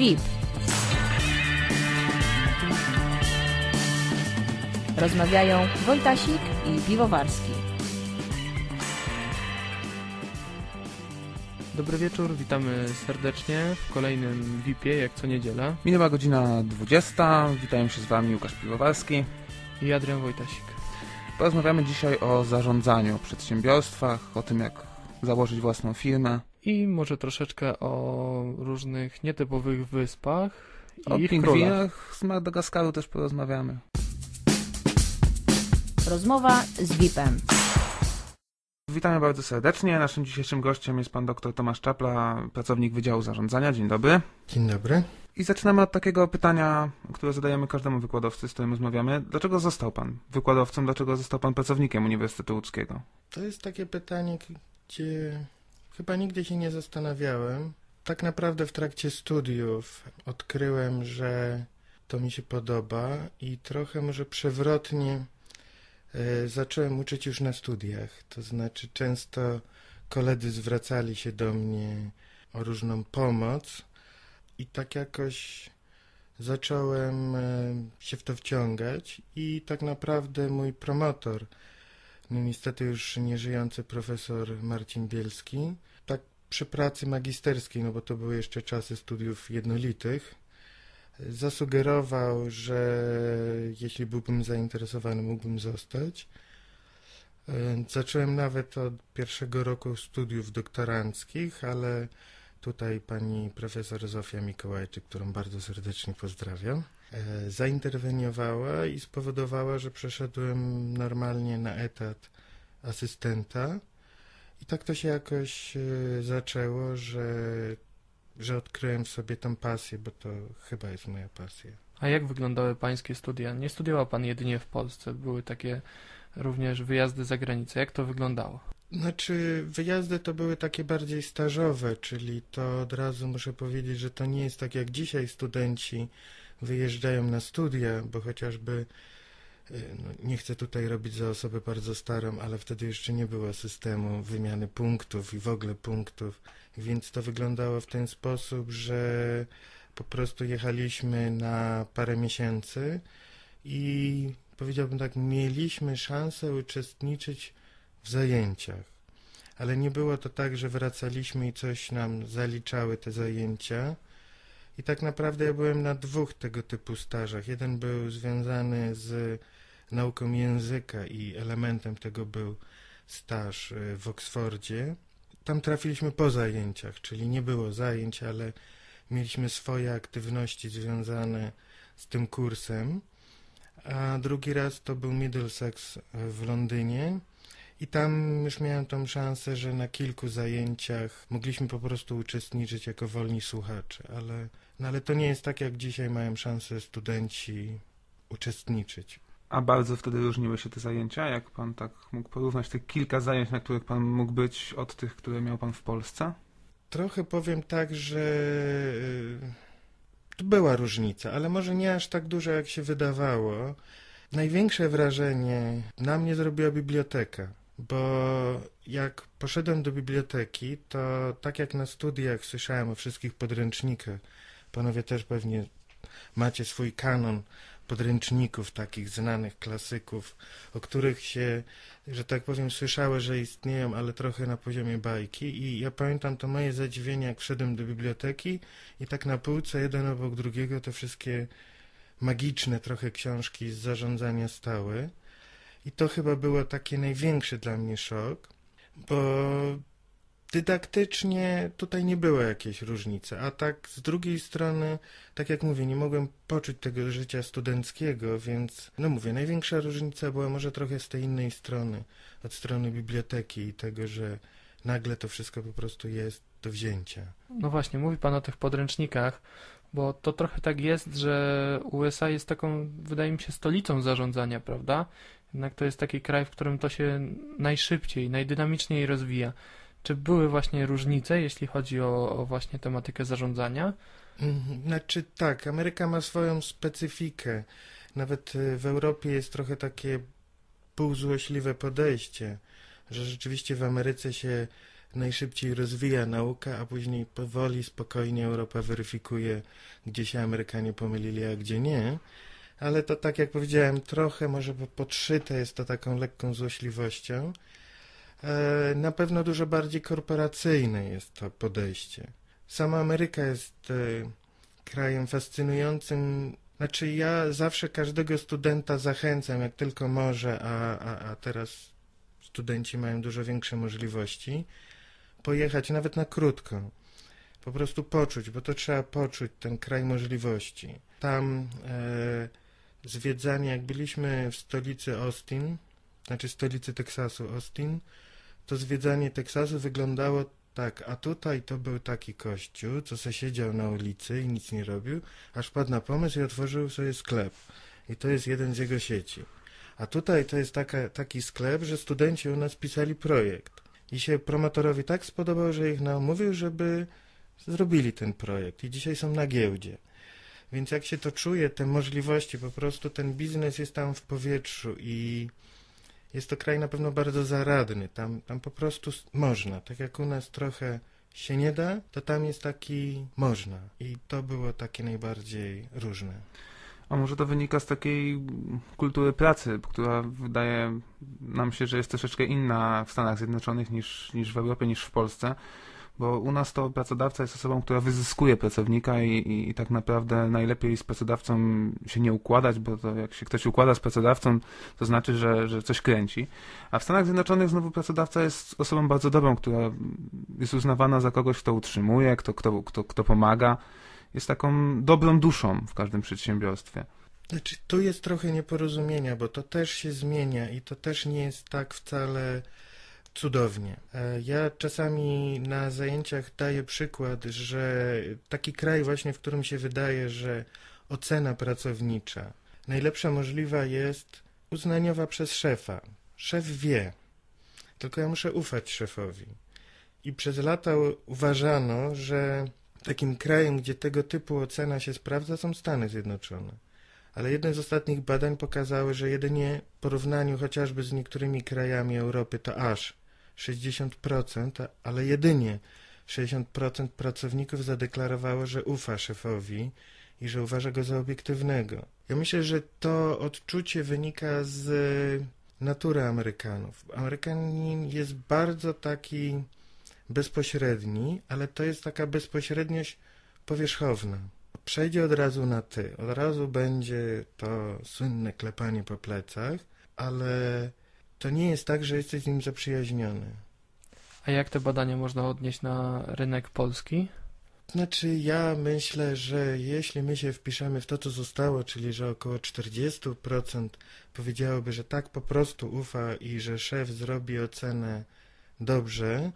VIP. Rozmawiają Wojtasik i Piwowarski. Dobry wieczór, witamy serdecznie w kolejnym VIP-ie, jak co niedziela. Minęła godzina 20. Witają się z Wami Łukasz Piwowarski i Adrian Wojtasik. Porozmawiamy dzisiaj o zarządzaniu, przedsiębiorstwach, o tym jak założyć własną firmę. I może troszeczkę o różnych nietypowych wyspach i o ich pingwinach królach. z Madagaskaru też porozmawiamy. Rozmowa z VIP-em. Witamy bardzo serdecznie. Naszym dzisiejszym gościem jest pan dr Tomasz Czapla, pracownik Wydziału Zarządzania. Dzień dobry. Dzień dobry. I zaczynamy od takiego pytania, które zadajemy każdemu wykładowcy, z którym rozmawiamy. Dlaczego został pan wykładowcą, dlaczego został pan pracownikiem Uniwersytetu Łódzkiego? To jest takie pytanie, gdzie chyba nigdy się nie zastanawiałem. Tak naprawdę w trakcie studiów odkryłem, że to mi się podoba i trochę może przewrotnie e, zacząłem uczyć już na studiach. To znaczy często koledzy zwracali się do mnie o różną pomoc i tak jakoś zacząłem e, się w to wciągać i tak naprawdę mój promotor, no niestety już nieżyjący profesor Marcin Bielski, przy pracy magisterskiej, no bo to były jeszcze czasy studiów jednolitych, zasugerował, że jeśli byłbym zainteresowany, mógłbym zostać. Zacząłem nawet od pierwszego roku studiów doktoranckich, ale tutaj pani profesor Zofia Mikołajczyk, którą bardzo serdecznie pozdrawiam, e, zainterweniowała i spowodowała, że przeszedłem normalnie na etat asystenta. I tak to się jakoś e, zaczęło, że, że odkryłem w sobie tę pasję, bo to chyba jest moja pasja. A jak wyglądały pańskie studia? Nie studiował pan jedynie w Polsce, były takie również wyjazdy za granicę. Jak to wyglądało? Znaczy, wyjazdy to były takie bardziej stażowe, czyli to od razu muszę powiedzieć, że to nie jest tak jak dzisiaj studenci wyjeżdżają na studia, bo chociażby no, nie chcę tutaj robić za osobę bardzo starą, ale wtedy jeszcze nie było systemu wymiany punktów i w ogóle punktów, więc to wyglądało w ten sposób, że po prostu jechaliśmy na parę miesięcy i powiedziałbym tak, mieliśmy szansę uczestniczyć w zajęciach. Ale nie było to tak, że wracaliśmy i coś nam zaliczały te zajęcia. I tak naprawdę ja byłem na dwóch tego typu stażach. Jeden był związany z nauką języka i elementem tego był staż e, w Oksfordzie. Tam trafiliśmy po zajęciach, czyli nie było zajęć, ale mieliśmy swoje aktywności związane z tym kursem. A drugi raz to był Middlesex w Londynie. I tam już miałem tą szansę, że na kilku zajęciach mogliśmy po prostu uczestniczyć jako wolni słuchacze, ale, no ale to nie jest tak, jak dzisiaj mają szansę studenci uczestniczyć. A bardzo wtedy różniły się te zajęcia? Jak pan tak mógł porównać te kilka zajęć, na których pan mógł być, od tych, które miał pan w Polsce? Trochę powiem tak, że to była różnica, ale może nie aż tak duża, jak się wydawało. Największe wrażenie na mnie zrobiła biblioteka, bo jak poszedłem do biblioteki, to tak jak na studiach słyszałem o wszystkich podręcznikach, panowie też pewnie macie swój kanon podręczników takich znanych klasyków, o których się, że tak powiem, słyszały, że istnieją, ale trochę na poziomie bajki. I ja pamiętam to moje zadziwienie, jak wszedłem do biblioteki i tak na półce, jeden obok drugiego, te wszystkie magiczne trochę książki z zarządzania stały. I to chyba było taki największy dla mnie szok, bo dydaktycznie tutaj nie było jakiejś różnicy, a tak z drugiej strony, tak jak mówię, nie mogłem poczuć tego życia studenckiego, więc no mówię, największa różnica była może trochę z tej innej strony, od strony biblioteki i tego, że nagle to wszystko po prostu jest do wzięcia. No właśnie, mówi Pan o tych podręcznikach, bo to trochę tak jest, że USA jest taką, wydaje mi się, stolicą zarządzania, prawda? Jednak to jest taki kraj, w którym to się najszybciej, najdynamiczniej rozwija. Czy były właśnie różnice, jeśli chodzi o, o właśnie tematykę zarządzania? Mhm, znaczy tak, Ameryka ma swoją specyfikę. Nawet y, w Europie jest trochę takie półzłośliwe podejście, że rzeczywiście w Ameryce się najszybciej rozwija nauka, a później powoli, spokojnie Europa weryfikuje, gdzie się Amerykanie pomylili, a gdzie nie. Ale to, tak jak powiedziałem, trochę może podszyte jest to taką lekką złośliwością. E, na pewno dużo bardziej korporacyjne jest to podejście. Sama Ameryka jest e, krajem fascynującym. Znaczy, ja zawsze każdego studenta zachęcam, jak tylko może, a, a, a teraz studenci mają dużo większe możliwości, pojechać nawet na krótko. Po prostu poczuć, bo to trzeba poczuć ten kraj możliwości. Tam e, zwiedzanie, jak byliśmy w stolicy Austin, znaczy stolicy Teksasu Austin, to zwiedzanie Teksasu wyglądało tak, a tutaj to był taki kościół, co se siedział na ulicy i nic nie robił, aż padł na pomysł i otworzył sobie sklep. I to jest jeden z jego sieci. A tutaj to jest taka, taki sklep, że studenci u nas pisali projekt. I się promotorowi tak spodobał, że ich namówił, żeby zrobili ten projekt. I dzisiaj są na giełdzie. Więc jak się to czuje, te możliwości, po prostu ten biznes jest tam w powietrzu i jest to kraj na pewno bardzo zaradny. Tam, tam po prostu można. Tak jak u nas trochę się nie da, to tam jest taki można. I to było takie najbardziej różne. A może to wynika z takiej kultury pracy, która wydaje nam się, że jest troszeczkę inna w Stanach Zjednoczonych niż, niż w Europie, niż w Polsce bo u nas to pracodawca jest osobą, która wyzyskuje pracownika i, i, i, tak naprawdę najlepiej z pracodawcą się nie układać, bo to jak się ktoś układa z pracodawcą, to znaczy, że, że coś kręci. A w Stanach Zjednoczonych znowu pracodawca jest osobą bardzo dobrą, która jest uznawana za kogoś, kto utrzymuje, kto, kto, kto, kto pomaga. Jest taką dobrą duszą w każdym przedsiębiorstwie. Znaczy, tu jest trochę nieporozumienia, bo to też się zmienia i to też nie jest tak wcale cudownie. E, ja czasami na zajęciach daję przykład, że taki kraj właśnie, w którym się wydaje, że ocena pracownicza najlepsza możliwa jest uznaniowa przez szefa. Szef wie, tylko ja muszę ufać szefowi. I przez lata uważano, że takim krajem, gdzie tego typu ocena się sprawdza, są Stany Zjednoczone. Ale jedne z ostatnich badań pokazały, że jedynie w porównaniu chociażby z niektórymi krajami Europy to aż 60%, ale jedynie 60% pracowników zadeklarowało, że ufa szefowi i że uważa go za obiektywnego. Ja myślę, że to odczucie wynika z natury Amerykanów. Amerykanin jest bardzo taki bezpośredni, ale to jest taka bezpośredniość powierzchowna. Przejdzie od razu na ty, od razu będzie to słynne klepanie po plecach, ale to nie jest tak, że jesteś z nim zaprzyjaźniony. A jak te badania można odnieść na rynek polski? Znaczy, ja myślę, że jeśli my się wpiszemy w to, co zostało, czyli że około 40% powiedziałoby, że tak po prostu ufa i że szef zrobi ocenę dobrze,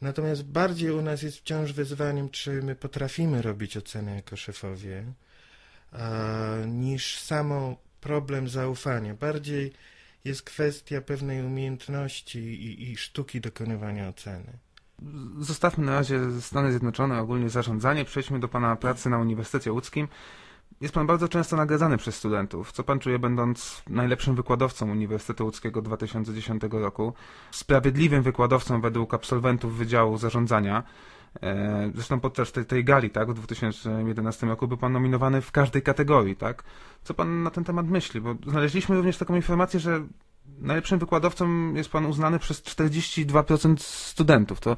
natomiast bardziej u nas jest wciąż wyzwaniem, czy my potrafimy robić ocenę jako szefowie, a, niż samo problem zaufania. Bardziej jest kwestia pewnej umiejętności i, i sztuki dokonywania oceny. Zostawmy na razie Stany Zjednoczone, ogólnie zarządzanie. Przejdźmy do Pana pracy na Uniwersytecie Łódzkim. Jest Pan bardzo często nagradzany przez studentów. Co Pan czuje, będąc najlepszym wykładowcą Uniwersytetu Łódzkiego 2010 roku? Sprawiedliwym wykładowcą według absolwentów Wydziału Zarządzania. E, zresztą podczas tej, tej gali, tak, w 2011 roku był Pan nominowany w każdej kategorii, tak? Co Pan na ten temat myśli? Bo znaleźliśmy również taką informację, że najlepszym wykładowcą jest Pan uznany przez 42% studentów. To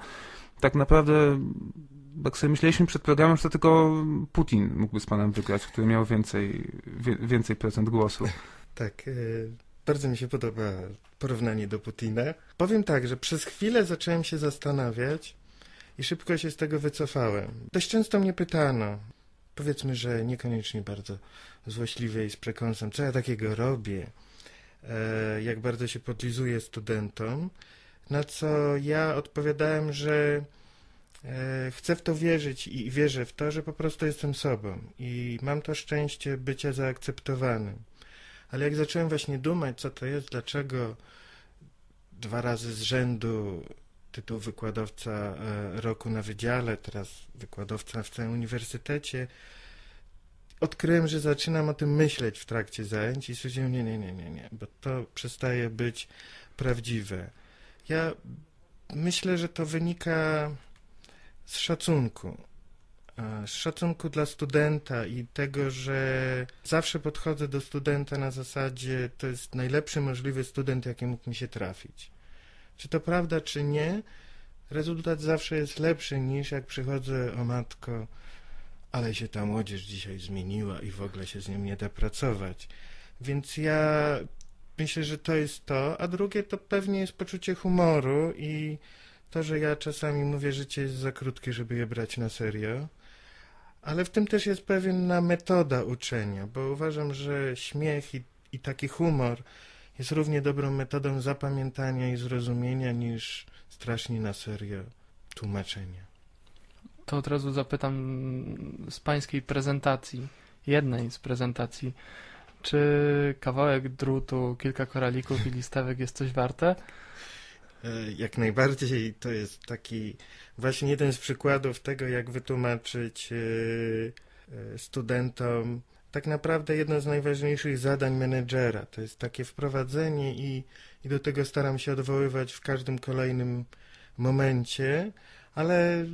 tak naprawdę, jak sobie myśleliśmy przed programem, że to tylko Putin mógłby z Panem wygrać, który miał więcej, więcej procent głosu. Tak, e, bardzo mi się podoba porównanie do Putina. Powiem tak, że przez chwilę zacząłem się zastanawiać, i szybko się z tego wycofałem. Dość często mnie pytano, powiedzmy, że niekoniecznie bardzo złośliwie i z przekąsem, co ja takiego robię, e, jak bardzo się podlizuję studentom, na co ja odpowiadałem, że e, chcę w to wierzyć i wierzę w to, że po prostu jestem sobą i mam to szczęście bycia zaakceptowanym. Ale jak zacząłem właśnie dumać, co to jest, dlaczego dwa razy z rzędu tytuł wykładowca e, roku na wydziale, teraz wykładowca w całym uniwersytecie. Odkryłem, że zaczynam o tym myśleć w trakcie zajęć i stwierdziłem, nie, nie, nie, nie, nie, bo to przestaje być prawdziwe. Ja myślę, że to wynika z szacunku. Z szacunku dla studenta i tego, że zawsze podchodzę do studenta na zasadzie to jest najlepszy możliwy student, jaki mógł mi się trafić. Czy to prawda, czy nie, rezultat zawsze jest lepszy niż jak przychodzę o matko, ale się ta młodzież dzisiaj zmieniła i w ogóle się z nią nie da pracować. Więc ja myślę, że to jest to, a drugie to pewnie jest poczucie humoru i to, że ja czasami mówię, że życie jest za krótkie, żeby je brać na serio, ale w tym też jest pewna metoda uczenia, bo uważam, że śmiech i, i taki humor jest równie dobrą metodą zapamiętania i zrozumienia niż strasznie na serio tłumaczenia. To od razu zapytam z pańskiej prezentacji, jednej z prezentacji, czy kawałek drutu, kilka koralików i listewek jest coś warte? E, jak najbardziej to jest taki właśnie jeden z przykładów tego, jak wytłumaczyć e, e, studentom tak naprawdę jedno z najważniejszych zadań menedżera. To jest takie wprowadzenie i, i do tego staram się odwoływać w każdym kolejnym momencie, ale,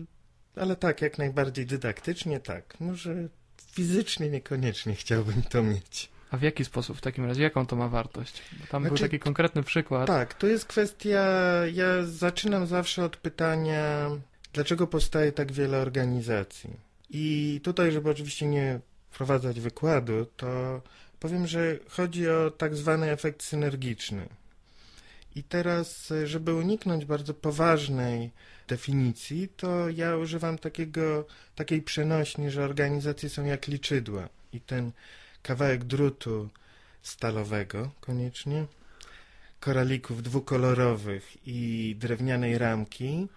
ale tak, jak najbardziej dydaktycznie tak. Może fizycznie niekoniecznie chciałbym to mieć. A w jaki sposób w takim razie? Jaką to ma wartość? Bo tam znaczy, był taki konkretny przykład. Tak, to jest kwestia. Ja zaczynam zawsze od pytania, dlaczego powstaje tak wiele organizacji. I tutaj, żeby oczywiście nie wprowadzać wykładu, to powiem, że chodzi o tak zwany efekt synergiczny. I teraz, żeby uniknąć bardzo poważnej definicji, to ja używam takiego, takiej przenośni, że organizacje są jak liczydła i ten kawałek drutu stalowego koniecznie, koralików dwukolorowych i drewnianej ramki.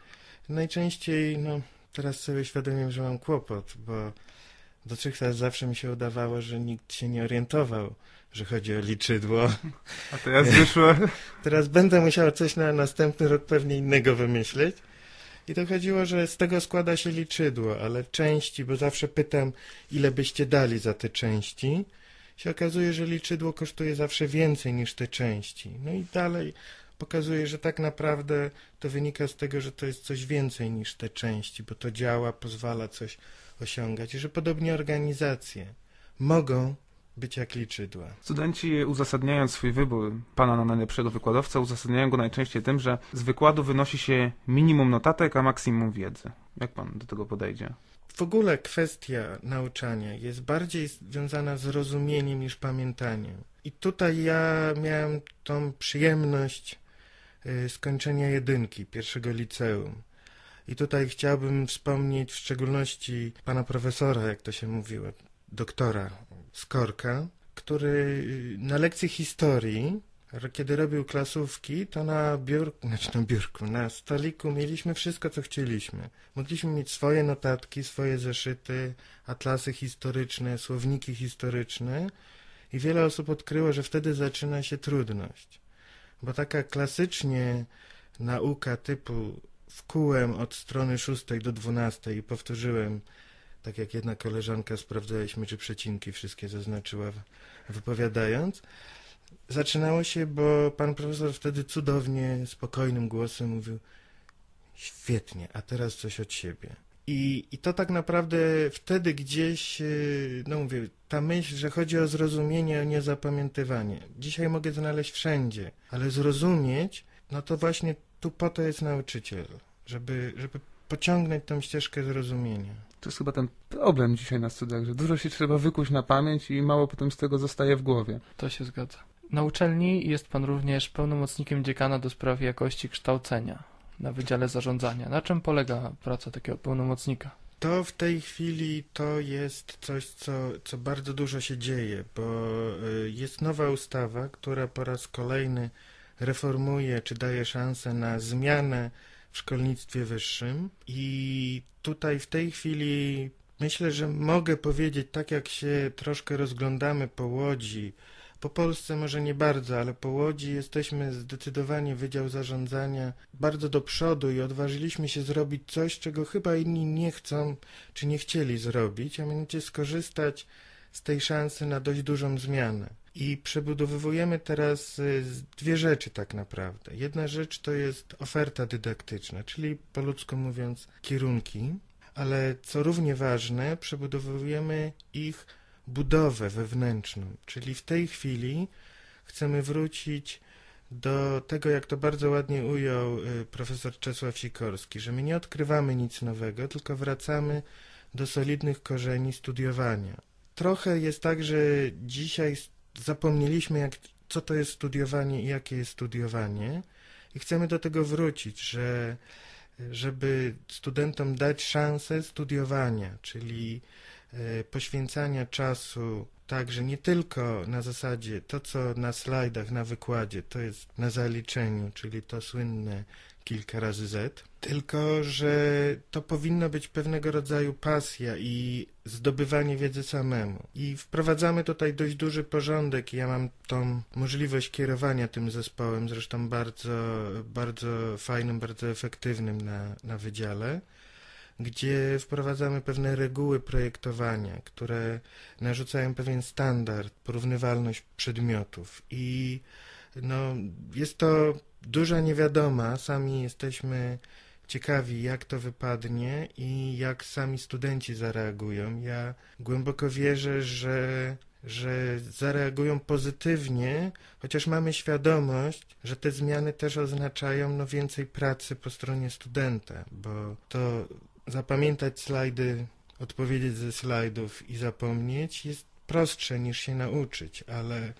Najczęściej, no teraz sobie świadomie, że mam kłopot, bo dotychczas zawsze mi się udawało, że nikt się nie orientował, że chodzi o liczydło. A teraz wyszło. teraz będę musiał coś na następny rok pewnie innego wymyśleć. I to chodziło, że z tego składa się liczydło, ale części, bo zawsze pytam, ile byście dali za te części, się okazuje, że liczydło kosztuje zawsze więcej niż te części. No i dalej pokazuje, że tak naprawdę to wynika z tego, że to jest coś więcej niż te części, bo to działa, pozwala coś osiągać i że podobnie organizacje mogą być jak liczydła. Studenci uzasadniając swój wybór pana na najlepszego wykładowcę, uzasadniają go najczęściej tym, że z wykładu wynosi się minimum notatek, a maksimum wiedzy. Jak pan do tego podejdzie? W ogóle kwestia nauczania jest bardziej związana z rozumieniem niż pamiętaniem. I tutaj ja miałem tą przyjemność y, skończenia jedynki pierwszego liceum. I tutaj chciałbym wspomnieć w szczególności pana profesora, jak to się mówiło, doktora Skorka, który na lekcji historii, kiedy robił klasówki, to na biurku, znaczy na biurku, na stoliku mieliśmy wszystko, co chcieliśmy. Mogliśmy mieć swoje notatki, swoje zeszyty, atlasy historyczne, słowniki historyczne i wiele osób odkryło, że wtedy zaczyna się trudność. Bo taka klasycznie nauka typu wkułem od strony szóstej do dwunastej i powtórzyłem tak jak jedna koleżanka sprawdzaliśmy, czy przecinki wszystkie zaznaczyła wypowiadając. Zaczynało się, bo pan profesor wtedy cudownie, spokojnym głosem mówił świetnie, a teraz coś od siebie. I, I to tak naprawdę wtedy gdzieś, y, no mówię, ta myśl, że chodzi o zrozumienie, a nie zapamiętywanie. Dzisiaj mogę znaleźć wszędzie, ale zrozumieć, no to właśnie tu po to jest nauczyciel, żeby, żeby pociągnąć tą ścieżkę zrozumienia. To jest chyba ten problem dzisiaj na studiach, że dużo się trzeba wykuć na pamięć i mało potem z tego zostaje w głowie. To się zgadza. Na uczelni jest pan również pełnomocnikiem dziekana do spraw jakości kształcenia na Wydziale Zarządzania. Na czym polega praca takiego pełnomocnika? To w tej chwili to jest coś, co, co bardzo dużo się dzieje, bo y, jest nowa ustawa, która po raz kolejny reformuje czy daje szansę na zmianę w szkolnictwie wyższym i tutaj w tej chwili myślę, że mogę powiedzieć, tak jak się troszkę rozglądamy po Łodzi, po Polsce może nie bardzo, ale po Łodzi jesteśmy zdecydowanie Wydział Zarządzania bardzo do przodu i odważyliśmy się zrobić coś, czego chyba inni nie chcą czy nie chcieli zrobić, a mianowicie skorzystać z tej szansy na dość dużą zmianę. I przebudowujemy teraz y, dwie rzeczy tak naprawdę. Jedna rzecz to jest oferta dydaktyczna, czyli po ludzku mówiąc kierunki, ale co równie ważne, przebudowujemy ich budowę wewnętrzną, czyli w tej chwili chcemy wrócić do tego, jak to bardzo ładnie ujął y, profesor Czesław Sikorski, że my nie odkrywamy nic nowego, tylko wracamy do solidnych korzeni studiowania. Trochę jest tak, że dzisiaj zapomnieliśmy, jak, co to jest studiowanie i jakie jest studiowanie. I chcemy do tego wrócić, że żeby studentom dać szansę studiowania, czyli e, poświęcania czasu także nie tylko na zasadzie to, co na slajdach, na wykładzie, to jest na zaliczeniu, czyli to słynne kilka razy Z, tylko że to powinno być pewnego rodzaju pasja i zdobywanie wiedzy samemu. I wprowadzamy tutaj dość duży porządek. Ja mam tą możliwość kierowania tym zespołem, zresztą bardzo, bardzo fajnym, bardzo efektywnym na, na wydziale gdzie wprowadzamy pewne reguły projektowania, które narzucają pewien standard, porównywalność przedmiotów i no, jest to duża niewiadoma. Sami jesteśmy ciekawi, jak to wypadnie i jak sami studenci zareagują. Ja głęboko wierzę, że, że zareagują pozytywnie, chociaż mamy świadomość, że te zmiany też oznaczają no, więcej pracy po stronie studenta, bo to zapamiętać slajdy, odpowiedzieć ze slajdów i zapomnieć jest prostsze niż się nauczyć, ale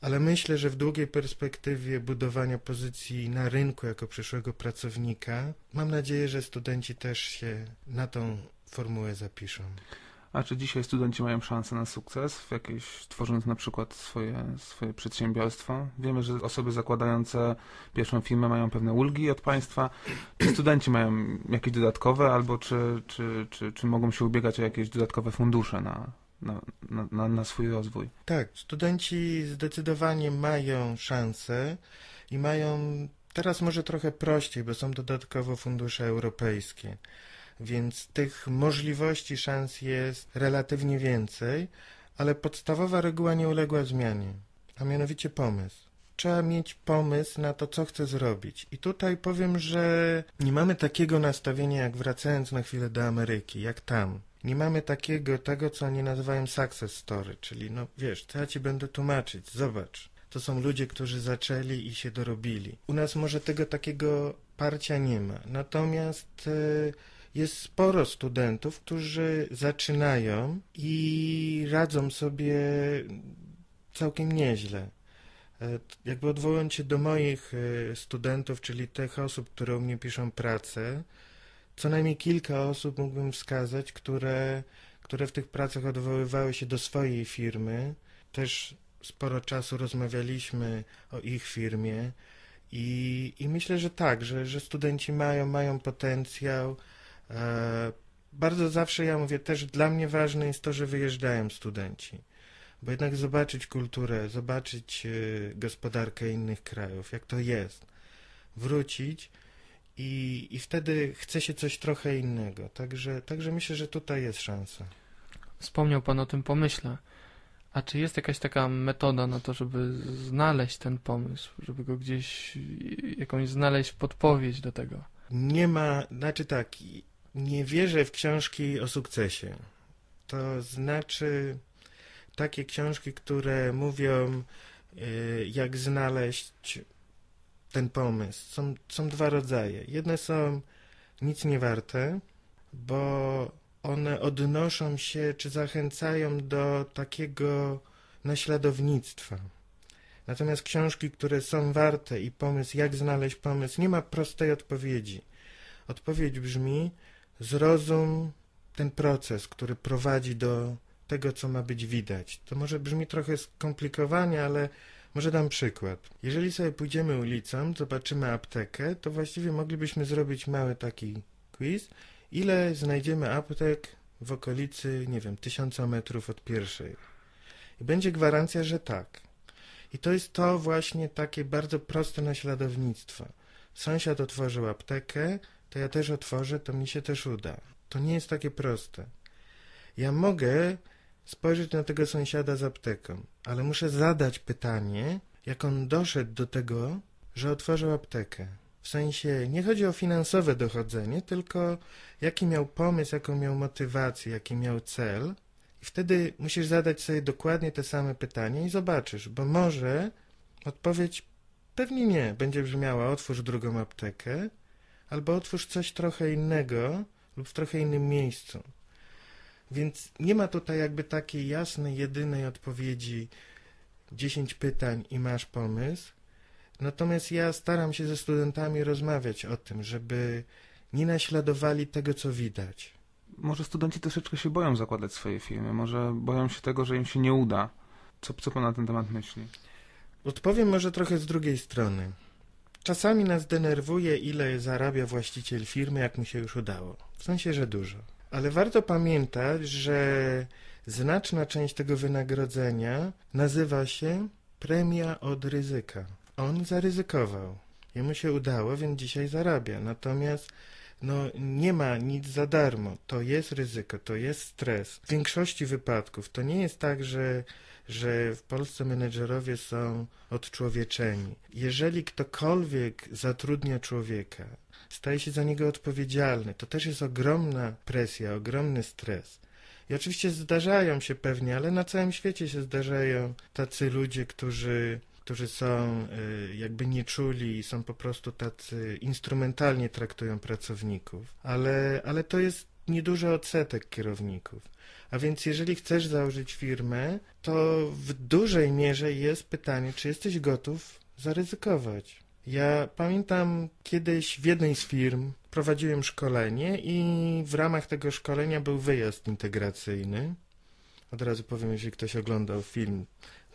ale myślę, że w długiej perspektywie budowania pozycji na rynku jako przyszłego pracownika, mam nadzieję, że studenci też się na tą formułę zapiszą. A czy dzisiaj studenci mają szansę na sukces w jakiejś, tworząc na przykład swoje, swoje przedsiębiorstwo? Wiemy, że osoby zakładające pierwszą firmę mają pewne ulgi od państwa. Czy studenci mają jakieś dodatkowe, albo czy, czy, czy, czy mogą się ubiegać o jakieś dodatkowe fundusze na, na, na, na swój rozwój. Tak, studenci zdecydowanie mają szansę i mają teraz może trochę prościej, bo są dodatkowo fundusze europejskie, więc tych możliwości, szans jest relatywnie więcej, ale podstawowa reguła nie uległa zmianie, a mianowicie pomysł. Trzeba mieć pomysł na to, co chcę zrobić. I tutaj powiem, że nie mamy takiego nastawienia, jak wracając na chwilę do Ameryki, jak tam nie mamy takiego, tego, co oni nazywają success story, czyli no wiesz, co ja ci będę tłumaczyć, zobacz. To są ludzie, którzy zaczęli i się dorobili. U nas może tego takiego parcia nie ma. Natomiast e, jest sporo studentów, którzy zaczynają i radzą sobie całkiem nieźle. E, jakby odwołując się do moich e, studentów, czyli tych osób, które u mnie piszą pracę, co najmniej kilka osób mógłbym wskazać, które, które w tych pracach odwoływały się do swojej firmy. Też sporo czasu rozmawialiśmy o ich firmie i, i myślę, że tak, że, że studenci mają, mają potencjał. E, bardzo zawsze ja mówię, też dla mnie ważne jest to, że wyjeżdżają studenci, bo jednak zobaczyć kulturę, zobaczyć e, gospodarkę innych krajów, jak to jest, wrócić i, i wtedy chce się coś trochę innego. Także, także myślę, że tutaj jest szansa. Wspomniał Pan o tym pomyśle. A czy jest jakaś taka metoda na to, żeby znaleźć ten pomysł, żeby go gdzieś, jakąś znaleźć podpowiedź do tego? Nie ma, znaczy tak, nie wierzę w książki o sukcesie. To znaczy takie książki, które mówią, y, jak znaleźć ten pomysł. Są, są dwa rodzaje. Jedne są nic nie warte, bo one odnoszą się czy zachęcają do takiego naśladownictwa. Natomiast książki, które są warte i pomysł, jak znaleźć pomysł, nie ma prostej odpowiedzi. Odpowiedź brzmi: zrozum ten proces, który prowadzi do tego, co ma być widać. To może brzmi trochę skomplikowanie, ale może dam przykład. Jeżeli sobie pójdziemy ulicą, zobaczymy aptekę, to właściwie moglibyśmy zrobić mały taki quiz. Ile znajdziemy aptek w okolicy, nie wiem, tysiąca metrów od pierwszej? I będzie gwarancja, że tak. I to jest to właśnie takie bardzo proste naśladownictwo. Sąsiad otworzył aptekę, to ja też otworzę, to mi się też uda. To nie jest takie proste. Ja mogę spojrzeć na tego sąsiada z apteką, ale muszę zadać pytanie, jak on doszedł do tego, że otworzył aptekę. W sensie nie chodzi o finansowe dochodzenie, tylko jaki miał pomysł, jaką miał motywację, jaki miał cel. I wtedy musisz zadać sobie dokładnie te same pytanie i zobaczysz, bo może odpowiedź pewnie nie będzie brzmiała otwórz drugą aptekę, albo otwórz coś trochę innego lub w trochę innym miejscu. Więc nie ma tutaj jakby takiej jasnej, jedynej odpowiedzi 10 pytań i masz pomysł. Natomiast ja staram się ze studentami rozmawiać o tym, żeby nie naśladowali tego, co widać. Może studenci troszeczkę się boją zakładać swoje firmy, może boją się tego, że im się nie uda. Co, co pan na ten temat myśli? Odpowiem może trochę z drugiej strony. Czasami nas denerwuje, ile zarabia właściciel firmy, jak mu się już udało. W sensie, że dużo. Ale warto pamiętać, że znaczna część tego wynagrodzenia nazywa się premia od ryzyka. On zaryzykował. Jemu się udało, więc dzisiaj zarabia. Natomiast no, nie ma nic za darmo. To jest ryzyko, to jest stres. W większości wypadków to nie jest tak, że, że w Polsce menedżerowie są odczłowieczeni. Jeżeli ktokolwiek zatrudnia człowieka, staje się za niego odpowiedzialny, to też jest ogromna presja, ogromny stres. I oczywiście zdarzają się pewnie, ale na całym świecie się zdarzają tacy ludzie, którzy którzy są y, jakby nieczuli i są po prostu tacy instrumentalnie traktują pracowników, ale, ale to jest nieduży odsetek kierowników. A więc jeżeli chcesz założyć firmę, to w dużej mierze jest pytanie, czy jesteś gotów zaryzykować. Ja pamiętam kiedyś w jednej z firm prowadziłem szkolenie i w ramach tego szkolenia był wyjazd integracyjny. Od razu powiem, jeśli ktoś oglądał film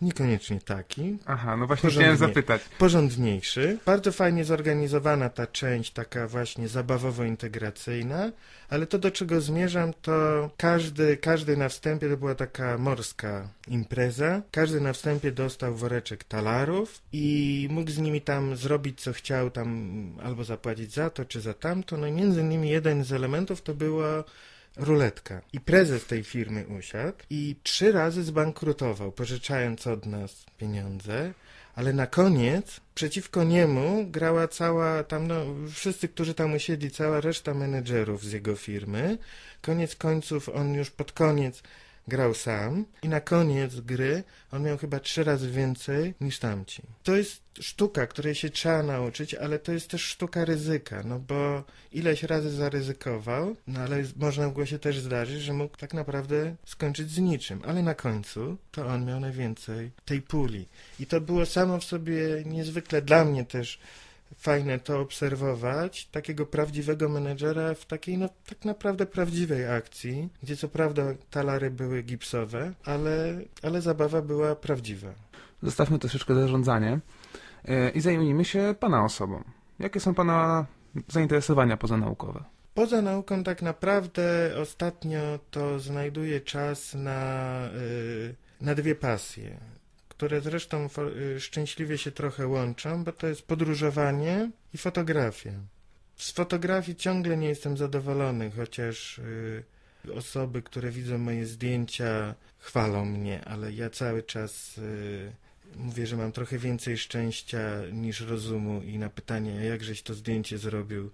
Niekoniecznie taki. Aha, no właśnie chciałem zapytać. Porządniejszy. Bardzo fajnie zorganizowana ta część, taka właśnie zabawowo-integracyjna, ale to do czego zmierzam, to każdy, każdy na wstępie, to była taka morska impreza, każdy na wstępie dostał woreczek talarów i mógł z nimi tam zrobić co chciał, tam albo zapłacić za to, czy za tamto. No i między innymi jeden z elementów to było ruletka. I prezes tej firmy usiadł i trzy razy zbankrutował, pożyczając od nas pieniądze, ale na koniec przeciwko niemu grała cała tam, no, wszyscy, którzy tam usiedli, cała reszta menedżerów z jego firmy. Koniec końców on już pod koniec grał sam i na koniec gry on miał chyba trzy razy więcej niż tamci. To jest sztuka, której się trzeba nauczyć, ale to jest też sztuka ryzyka, no bo ileś razy zaryzykował, no ale można mogło się też zdarzyć, że mógł tak naprawdę skończyć z niczym, ale na końcu to on miał najwięcej tej puli. I to było samo w sobie niezwykle dla mnie też fajne to obserwować, takiego prawdziwego menedżera w takiej, no tak naprawdę prawdziwej akcji, gdzie co prawda talary były gipsowe, ale, ale zabawa była prawdziwa. Zostawmy troszeczkę zarządzanie e, i zajmijmy się Pana osobą. Jakie są Pana zainteresowania pozanaukowe? Poza nauką tak naprawdę ostatnio to znajduję czas na, e, na dwie pasje które zresztą y, szczęśliwie się trochę łączą, bo to jest podróżowanie i fotografia. Z fotografii ciągle nie jestem zadowolony, chociaż y, osoby, które widzą moje zdjęcia, chwalą mnie, ale ja cały czas y, mówię, że mam trochę więcej szczęścia niż rozumu i na pytanie, jakżeś to zdjęcie zrobił,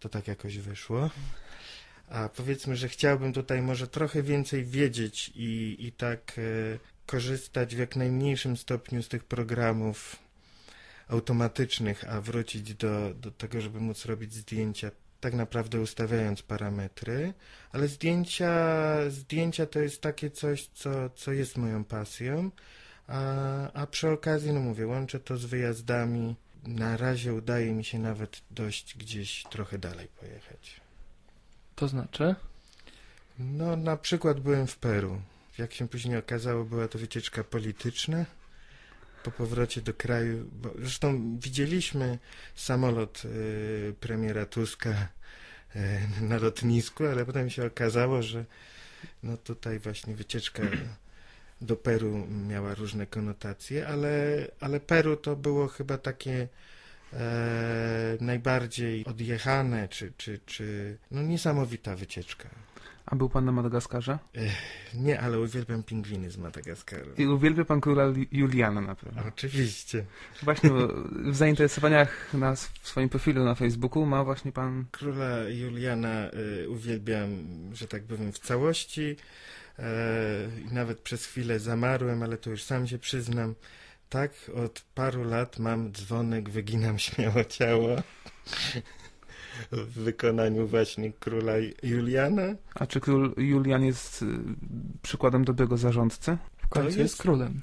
to tak jakoś wyszło. A powiedzmy, że chciałbym tutaj może trochę więcej wiedzieć i, i tak korzystać w jak najmniejszym stopniu z tych programów automatycznych, a wrócić do, do tego, żeby móc robić zdjęcia tak naprawdę ustawiając parametry, ale zdjęcia, zdjęcia to jest takie coś, co, co jest moją pasją, a, a przy okazji, no mówię, łączę to z wyjazdami. Na razie udaje mi się nawet dość gdzieś trochę dalej pojechać. To znaczy? No, na przykład byłem w Peru. Jak się później okazało, była to wycieczka polityczna. Po powrocie do kraju, bo zresztą widzieliśmy samolot y, premiera Tuska y, na lotnisku, ale potem się okazało, że no tutaj właśnie wycieczka do Peru miała różne konotacje, ale, ale Peru to było chyba takie e, najbardziej odjechane, czy, czy, czy no niesamowita wycieczka. A był pan na Madagaskarze? Nie, ale uwielbiam pingwiny z Madagaskaru. I uwielbia pan króla Li- Juliana na pewno. Oczywiście. Właśnie w zainteresowaniach na s- w swoim profilu na Facebooku ma właśnie pan... Króla Juliana y, uwielbiam, że tak powiem, w całości. E, I nawet przez chwilę zamarłem, ale to już sam się przyznam. Tak, od paru lat mam dzwonek, wyginam śmiało ciało. W wykonaniu właśnie króla Juliana. A czy król Julian jest y, przykładem dobrego zarządcy? W końcu jest- jest królem.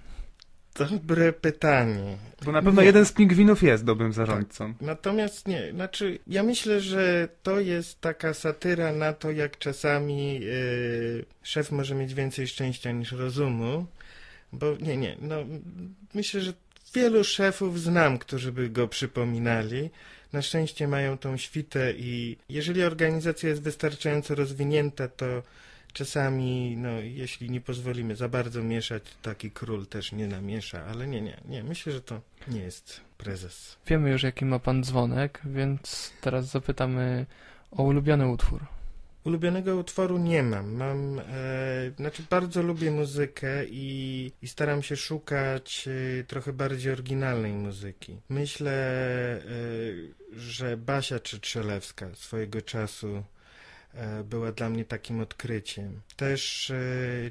Dobre pytanie. Bo na pewno Nie. jeden z pingwinów jest dobrym zarządcą. Natomiast nie, znaczy ja myślę, że to jest taka satyra na to, jak czasami yy, szef może mieć więcej szczęścia niż rozumu, bo nie, nie, no myślę, że wielu szefów znam, którzy by go przypominali. Na szczęście mają tą świtę i jeżeli organizacja jest wystarczająco rozwinięta, to czasami, no jeśli nie pozwolimy za bardzo mieszać, taki król też nie namiesza, ale nie, nie, nie, myślę, że to nie jest prezes. Wiemy już, jaki ma pan dzwonek, więc teraz zapytamy o ulubiony utwór. Ulubionego utworu nie mam. Mam, e, znaczy bardzo lubię muzykę i, i staram się szukać e, trochę bardziej oryginalnej muzyki. Myślę, e, że Basia Czytrzelewska swojego czasu e, była dla mnie takim odkryciem. Też e,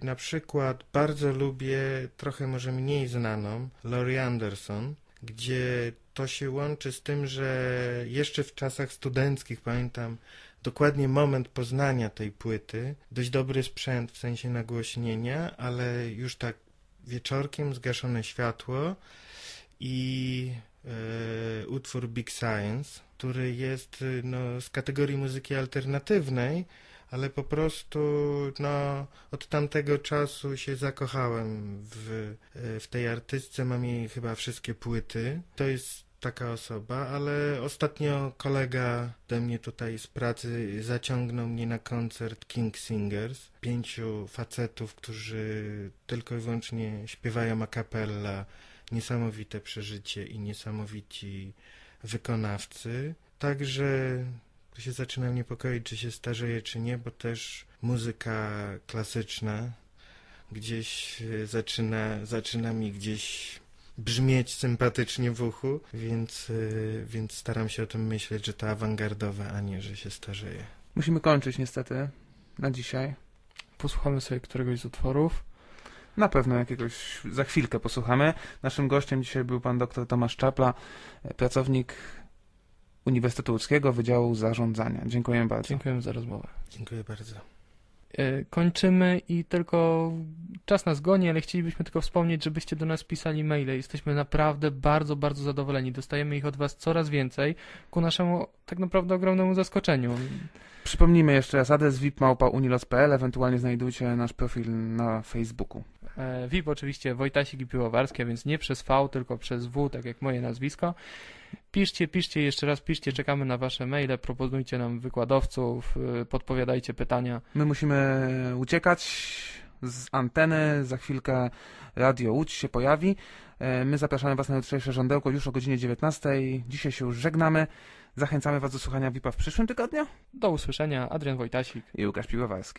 na przykład bardzo lubię trochę może mniej znaną Laurie Anderson, gdzie to się łączy z tym, że jeszcze w czasach studenckich pamiętam dokładnie moment poznania tej płyty. Dość dobry sprzęt w sensie nagłośnienia, ale już tak wieczorkiem zgaszone światło i e, utwór Big Science, który jest y, no, z kategorii muzyki alternatywnej, ale po prostu no, od tamtego czasu się zakochałem w, e, w tej artystce. Mam jej chyba wszystkie płyty. To jest taka osoba, ale ostatnio kolega ode mnie tutaj z pracy zaciągnął mnie na koncert King Singers. Pięciu facetów, którzy tylko i wyłącznie śpiewają a cappella. Niesamowite przeżycie i niesamowici wykonawcy. Także to się zaczynam niepokoić, czy się starzeje, czy nie, bo też muzyka klasyczna gdzieś e, zaczyna, zaczyna mi gdzieś brzmieć sympatycznie w uchu, więc, e, więc staram się o tym myśleć, że to awangardowe, a nie, że się starzeje. Musimy kończyć niestety na dzisiaj. Posłuchamy sobie któregoś z utworów. Na pewno jakiegoś za chwilkę posłuchamy. Naszym gościem dzisiaj był pan dr Tomasz Czapla, pracownik Uniwersytetu Łódzkiego Wydziału Zarządzania. Dziękuję bardzo. Dziękujemy za rozmowę. Dziękuję bardzo. E, Kończymy i tylko czas nas goni, ale chcielibyśmy tylko wspomnieć, żebyście do nas pisali maile. Jesteśmy naprawdę bardzo, bardzo zadowoleni. Dostajemy ich od Was coraz więcej, ku naszemu tak naprawdę ogromnemu zaskoczeniu. Przypomnijmy jeszcze raz adres vipmałpa.unilos.pl, ewentualnie znajdujcie nasz profil na Facebooku. E, VIP oczywiście Wojtasik i Piłowarskie, więc nie przez V, tylko przez W, tak jak moje nazwisko. Piszcie, piszcie jeszcze raz, piszcie, czekamy na Wasze maile, proponujcie nam wykładowców, y, podpowiadajcie pytania. My musimy uciekać z anteny, za chwilkę Radio Łódź się pojawi. E, My zapraszamy Was na jutrzejsze żądełko już o godzinie 19. Dzisiaj się już żegnamy. Zachęcamy Was do słuchania VIP-a w przyszłym tygodniu Do usłyszenia, Adrian Wojtasik. i Łukasz Piwowarski.